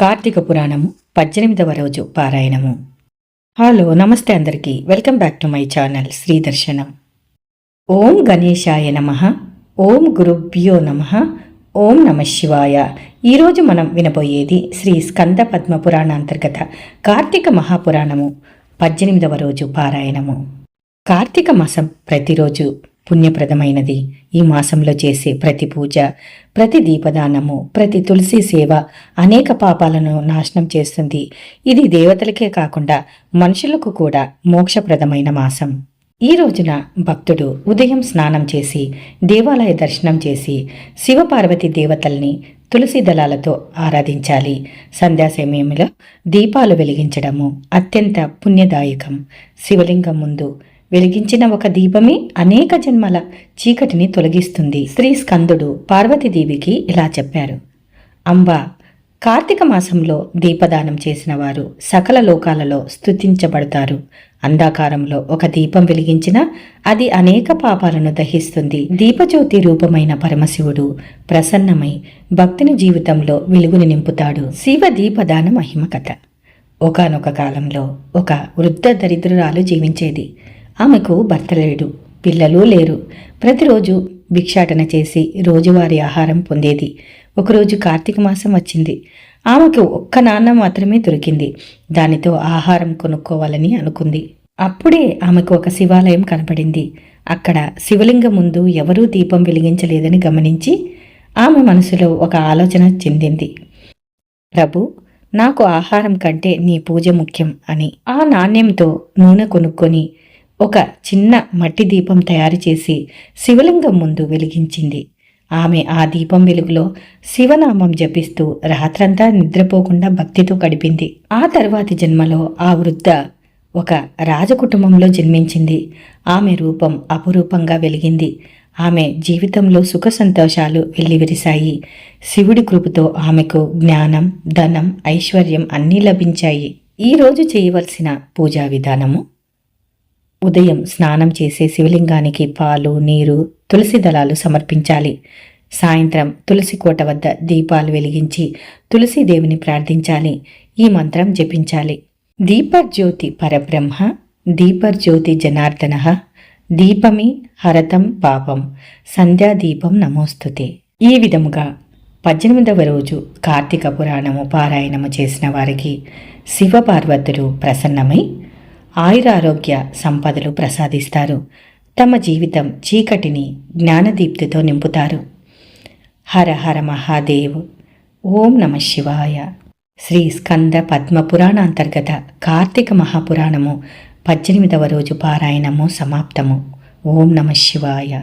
కార్తీక పురాణము పద్దెనిమిదవ రోజు పారాయణము. హలో నమస్తే అందరికీ. Welcome back to my channel Shri Darshanam. ఓం గణేశాయ నమ. ఓం గురుభ్యో నమ. ఓం నమ శివాయ. ఈరోజు మనం వినబోయేది శ్రీ స్కంద పద్మ పురాణాంతర్గత కార్తీక మహాపురాణము పద్దెనిమిదవ రోజు పారాయణము. కార్తీక మాసం ప్రతిరోజు పుణ్యప్రదమైనది. ఈ మాసంలో చేసే ప్రతి పూజ ప్రతి దీపదానము ప్రతి తులసి సేవ అనేక పాపాలను నాశనం చేస్తుంది. ఇది దేవతలకే కాకుండా మనుషులకు కూడా మోక్షప్రదమైన మాసం. ఈ రోజున భక్తుడు ఉదయం స్నానం చేసి దేవాలయ దర్శనం చేసి శివపార్వతి దేవతల్ని తులసి దళాలతో ఆరాధించాలి. సంధ్యా సమయంలో దీపాలు వెలిగించడము అత్యంత పుణ్యదాయకం. శివలింగం ముందు వెలిగించిన ఒక దీపమే అనేక జన్మల చీకటిని తొలగిస్తుంది. శ్రీ స్కందుడు పార్వతీదేవికి ఇలా చెప్పారు. అంబా కార్తీక మాసంలో దీపదానం చేసిన వారు సకల లోకాలలో స్తుతించబడతారు. అంధాకారంలో ఒక దీపం వెలిగించిన అది అనేక పాపాలను దహిస్తుంది. దీపజ్యోతి రూపమైన పరమశివుడు ప్రసన్నమై భక్తిని జీవితంలో వెలుగుని నింపుతాడు. శివ దీపదాన మహిమ కథ. ఒకనొక కాలంలో ఒక వృద్ధ దరిద్రురాలు జీవించేది. ఆమెకు భర్త లేడు పిల్లలు లేరు. ప్రతిరోజు భిక్షాటన చేసి రోజువారీ ఆహారం పొందేది. ఒకరోజు కార్తీక మాసం వచ్చింది. ఆమెకు ఒక్క నాన్న మాత్రమే దొరికింది. దానితో ఆహారం కొనుక్కోవాలని అనుకుంది. అప్పుడే ఆమెకు ఒక శివాలయం కనపడింది. అక్కడ శివలింగం ముందు ఎవరూ దీపం వెలిగించలేదని గమనించి ఆమె మనసులో ఒక ఆలోచన చెందింది. ప్రభు నాకు ఆహారం కంటే నీ పూజ ముఖ్యం అని ఆ నాణ్యంతో నూనె కొనుక్కొని ఒక చిన్న మట్టి దీపం తయారు చేసి శివలింగం ముందు వెలిగించింది. ఆమె ఆ దీపం వెలుగులో శివనామం జపిస్తూ రాత్రంతా నిద్రపోకుండా భక్తితో గడిపింది. ఆ తర్వాతి జన్మలో ఆ వృద్ధ ఒక రాజకుటుంబంలో జన్మించింది. ఆమె రూపం అపురూపంగా వెలిగింది. ఆమె జీవితంలో సుఖ సంతోషాలు వెల్లివిరిశాయి. శివుడి కృపతో ఆమెకు జ్ఞానం ధనం ఐశ్వర్యం అన్నీ లభించాయి. ఈ రోజు చేయవలసిన పూజా విధానము? ఉదయం స్నానం చేసే శివలింగానికి పాలు నీరు తులసి దళాలు సమర్పించాలి. సాయంత్రం తులసి కోట వద్ద దీపాలు వెలిగించి తులసీదేవిని ప్రార్థించాలి. ఈ మంత్రం జపించాలి. దీపర్జ్యోతి పరబ్రహ్మ దీపర్జ్యోతి జనార్దన దీపమి హరతం పాపం సంధ్యాదీపం నమోస్తుతే. ఈ విధముగా పద్దెనిమిదవ రోజు కార్తీక పురాణము పారాయణము చేసిన వారికి శివపార్వతులు ప్రసన్నమై ఆయురారోగ్య సంపదలు ప్రసాదిస్తారు. తమ జీవితం చీకటిని జ్ఞానదీప్తితో నింపుతారు. హర హర మహాదేవ్. ఓం నమ శివాయ. శ్రీ స్కంద పద్మ పురాణాంతర్గత కార్తీక మహాపురాణము పద్దెనిమిదవ రోజు పారాయణము సమాప్తము. ఓం నమ శివాయ.